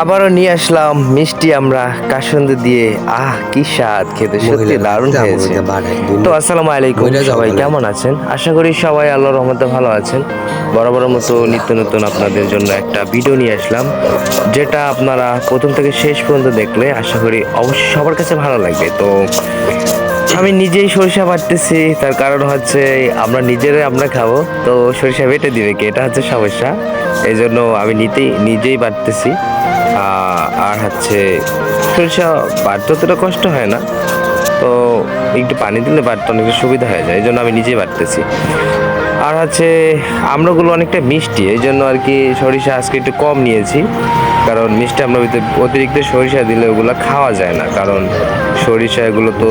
আবারও নিয়ে আসলাম মিষ্টি আমরা কাসন্দি দিয়ে। আহ কি স্বাদ খেতে সত্যি দারুণ হয়েছে। তো আসসালামু আলাইকুম সবাই কেমন আছেন? আশা করি সবাই আল্লাহর রহমতে ভালো আছেন। বরাবর মতো নিত্য নতুন আপনাদের জন্য একটা ভিডিও নিয়ে আসলাম যেটা আপনারা প্রথম থেকে শেষ পর্যন্ত দেখলে আশা করি অবশ্যই সবার কাছে ভালো লাগবে। তো আমি নিজেই সরিষা বাটতেছি তার কারণ হচ্ছে আমরা নিজেরাই আমরা খাব। তো সরিষা বেটে দিবে কি? এটা হচ্ছে সমস্যা। এই জন্য আমি নিতেই নিজেই বাটতেছি। আহ, আর হচ্ছে সরিষা বাড়তে অতটা কষ্ট হয় না। তো একটু পানি দিলে বাটতে অনেকটা সুবিধা হয়ে যায় এই জন্য আমি নিজেই বাটতেছি আর হচ্ছে আমরাগুলো অনেকটা মিষ্টি এই জন্য আর কি সরিষা আজকে একটু কম নিয়েছি। কারণ মিষ্টি আমরা অতিরিক্ত সরিষা দিলে ওগুলো খাওয়া যায় না কারণ সরিষা এগুলো তো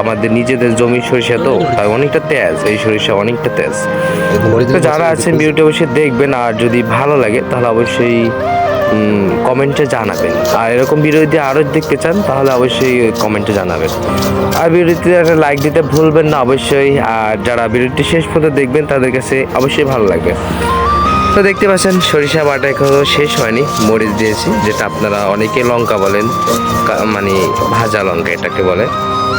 আমাদের নিজেদের জমির সরিষা তো তাই অনেকটা তেজ এই সরিষা অনেকটা তেজ। তো যারা আছেন ভিডিওটা অবশ্যই দেখবেন আর যদি ভালো লাগে তাহলে অবশ্যই কমেন্টে জানাবেন। আর এরকম যদি আরও দেখতে চান, তাহলে অবশ্যই কমেন্টে জানাবেন। আর ভিডিওতে একটা লাইক দিতে ভুলবেন না অবশ্যই। আর যারা ভিডিওটি শেষ পর্যন্ত দেখবেন, তাদের কাছে অবশ্যই ভালো লাগবে। তো দেখতে পাচ্ছেন, সরিষা বাটা এখনও শেষ হয়নি, মরিচ দিয়েছি, যেটা আপনারা অনেকে লঙ্কা বলেন মানে ভাজা লঙ্কা এটাকে বলে।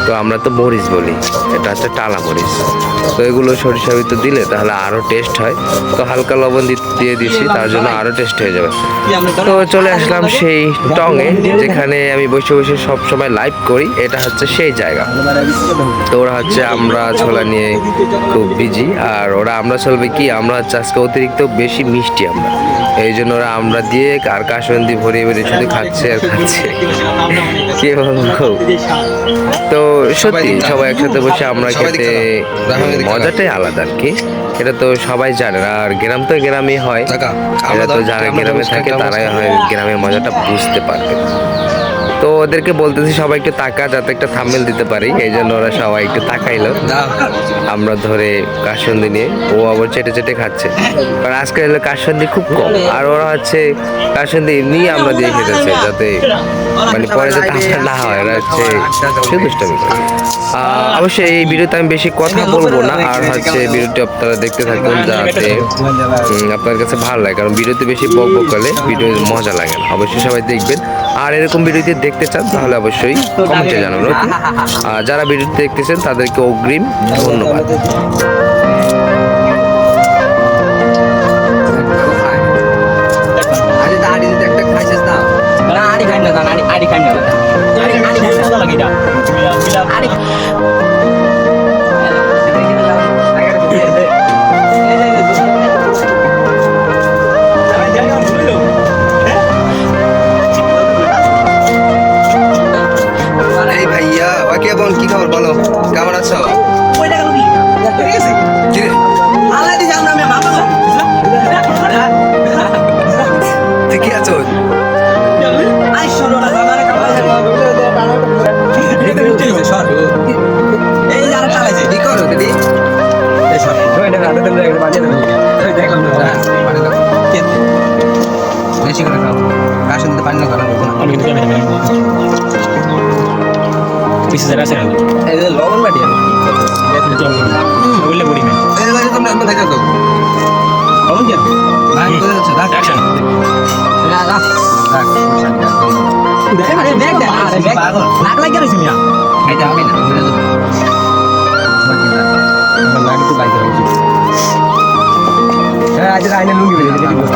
তো আমরা তো মরিচ বলি। এটা হচ্ছে টালা মরিচ। তো এগুলো সরিষা ভিতর দিলে তাহলে আরও টেস্ট হয়। তো হালকা লবণ দিয়ে দিচ্ছি, তার জন্য আরও টেস্ট হয়ে যাবে। তো চলে আসলাম সেই টঙে, যেখানে আমি বসে বসে সব সময় লাইভ করি। এটা হচ্ছে সেই জায়গা। তো ওরা হচ্ছে আমরা ছোলা নিয়ে খুব বিজি আর ওরা আমরা চলবে কি? আমরা হচ্ছে আজকে অতিরিক্ত বেশি মিষ্টি আমরা। এই জন্য ওরা আমরা দিয়ে আর কাসন্দি ভরিয়ে ভরিয়ে শুধু খাচ্ছে আর খাচ্ছে। কি বলব? তো সত্যি সবাই একসাথে বসে আমরা খেতে মজাটাই আলাদা আর কি। এটা তো সবাই জানে আর গ্রাম তো গ্রামে হয়। এটা তো যারা গ্রামে থাকে তারাই হয় গ্রামের মজাটা বুঝতে পারবে। তো ওদেরকে বলতেছি সবাই একটু তাকা যাতে একটা থামেল দিতে পারি। এই জন্য ওরা সবাই একটু তাকাইলো। আমরা ধরে কাসন্দি নিয়ে ও আবার চেটে চেটে খাচ্ছে। কারণ আজকে হলো কাসন্দি খুব কম। আর ওরা হচ্ছে কাসন্দি এমনি আমরা দিয়ে খেতেছে যাতে মানে পরে যাতে ঠান্ডা না হয় ওরা হচ্ছে আহ, অবশ্যই এই ভিডিওতে আমি বেশি কথা বলব না আর হচ্ছে ভিডিওটি আপনারা দেখতে থাকুন যাতে আপনার কাছে ভালো লাগে। কারণ ভিডিওতে বেশি বক বক করলে ভিডিও মজা লাগে না। অবশ্যই সবাই দেখবেন। আর এরকম ভিডিও যদি দেখতে চান তাহলে অবশ্যই কমেন্টে জানাবেন আর যারা ভিডিওটি দেখতেছেন তাদেরকে অগ্রিম ধন্যবাদ। বলো কেমন আছো? কি? আছো? কি করো দিদি বেশি করে খাও। কার সাথে পানি লবণ বাটি এই বাড়ি তোমরা এমন থাকে তো ভাই কোথায় যাচ্ছ রাখ রাখ খাইতে হবে না ঘুরে যাব বাকি না আমার আজ আইনে লুঙ্গি বেরিয়ে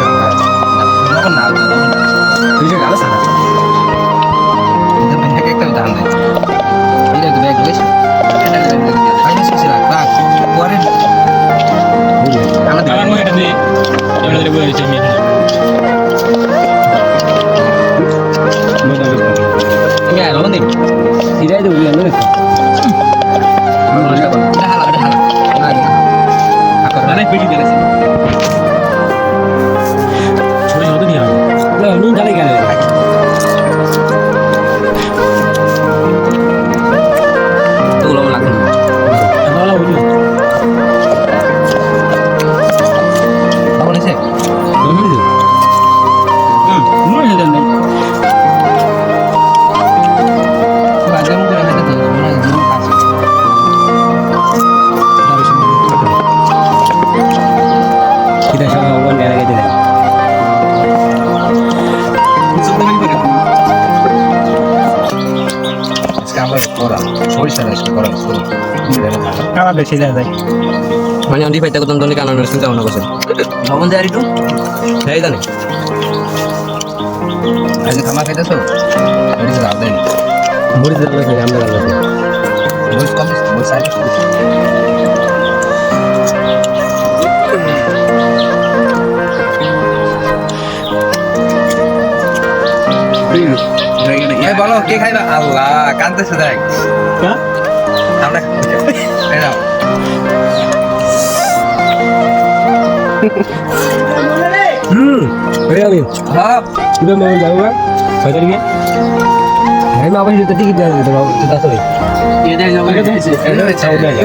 আর লবণ দিবি সিরাই দেবো লবণ দিবি এটা হালা এটা হালা না খারাপ বেশি যায় যায়। মানে আমি পাইতে করতাম তখন কারণ চিন্তা ভাবনা করছেন। দেয় আর একটু সেই জানে। আজকে খামা খাইতেছো? সরিষা লাভ দেয়নি মরিচ দেবে আমরা গাল বয়স কম বয়স আগে বলো কে খাইবা আল্লাহ কানতেছে দেখ। আমরা। হুম ওই আমি। হ্যাঁ। তুই মনে যাব না কয় তারিখে আমি আবার টিকিট দেওয়া যেতে পারব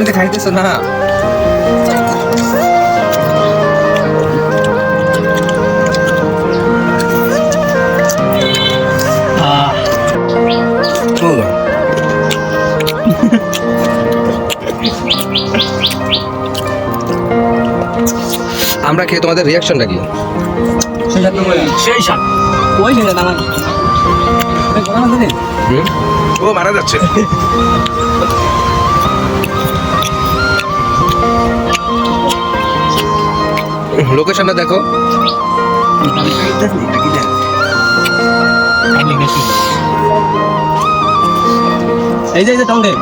তো খাইতেছো না। খেয়ে তোমাদের রিয়াকশনটা কি? সেই সাত ওই ছেলে আমার ও মারা যাচ্ছে। লোকেশনটা দেখো। এই যে এই যে টঙ্গে।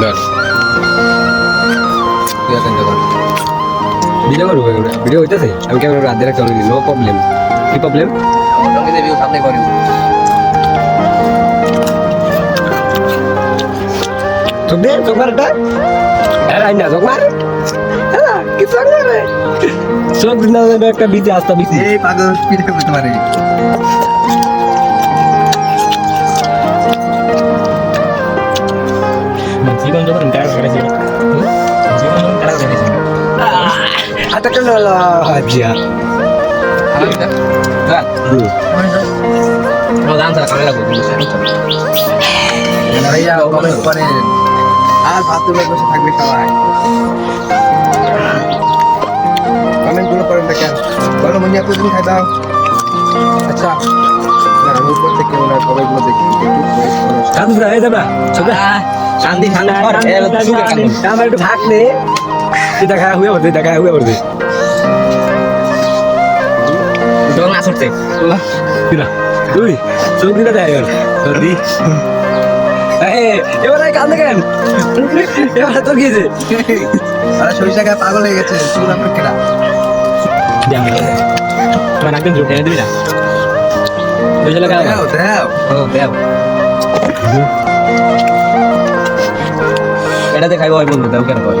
ব্যাস। ভিডিও করব ভিডিও হইতেছে। আমি ক্যামেরা রাত রাখতে নো প্রবলেম কি প্রবলেম সামনে করি চোখ দে চোখ মার। একটা হ্যাঁ না চোখ মার কি চোখ মারে চোখ না একটা বিচি আস্তা বিচি এই পাগল পিঠে করতে পারে। জীবন যখন কমেন্ট করেন আর ভাত তুলে বসে থাকবে সবাই। কমেন্টগুলো করেন না কেন বলো মনিয়া প্রতিদিন খাই দাও। আচ্ছা। উপর থেকে ওনার কমেন্টগুলো দেখি। শান্তি। আমার একটু ভাগ নে। তুই দেখা হুয়ে পড়বে দেখা হুয়ে পড়বে। তোর না ছুটতে কিরা তুই চোখ দিতে দেয় এবার সর্দি এবার আই কান্দে কেন? এবার তোর গিয়েছে আরে সরিষা গায়ে পাগল হয়ে গেছে চুল আপনার কেনা তোমার একদম জোর টেনে দিবি না। বুঝলে কেন দেও দেও। ও দেব এটাতে খাইবো ওই বলব দেও কেন করে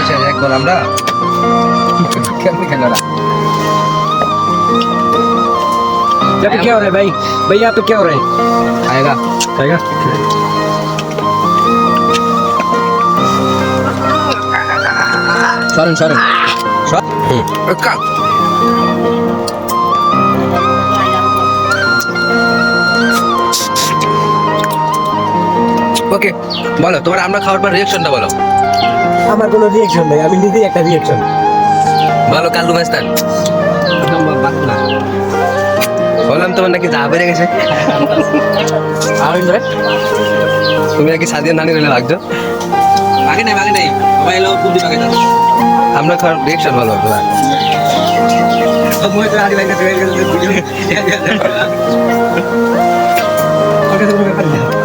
আচ্ছা এক বল আমরা কেমন খেলো না यहाँ पे क्या हो रहा है भाई भाई यहाँ पे क्या हो रहा है আয়েগা आएगा সরেন সরেন কা ওকে বলো তোমার আমরা খাওয়ার পর রিয়াকশনটা বলো আমার কোনো রিয়েকশন নেই আমি নিজেই একটা রিয়েকশন বলো কাল্লু মাস্তান বললাম তোমার নাকি যা বেড়ে গেছে। তুমি নাকি সাদিয়া নানি রেলে লাগছো বাকি নাই বাকি নাই। সবাই এলো বুদ্ধি বাকি না আমরা রিয়াকশন ভালো ওকে তো ব্যাপার না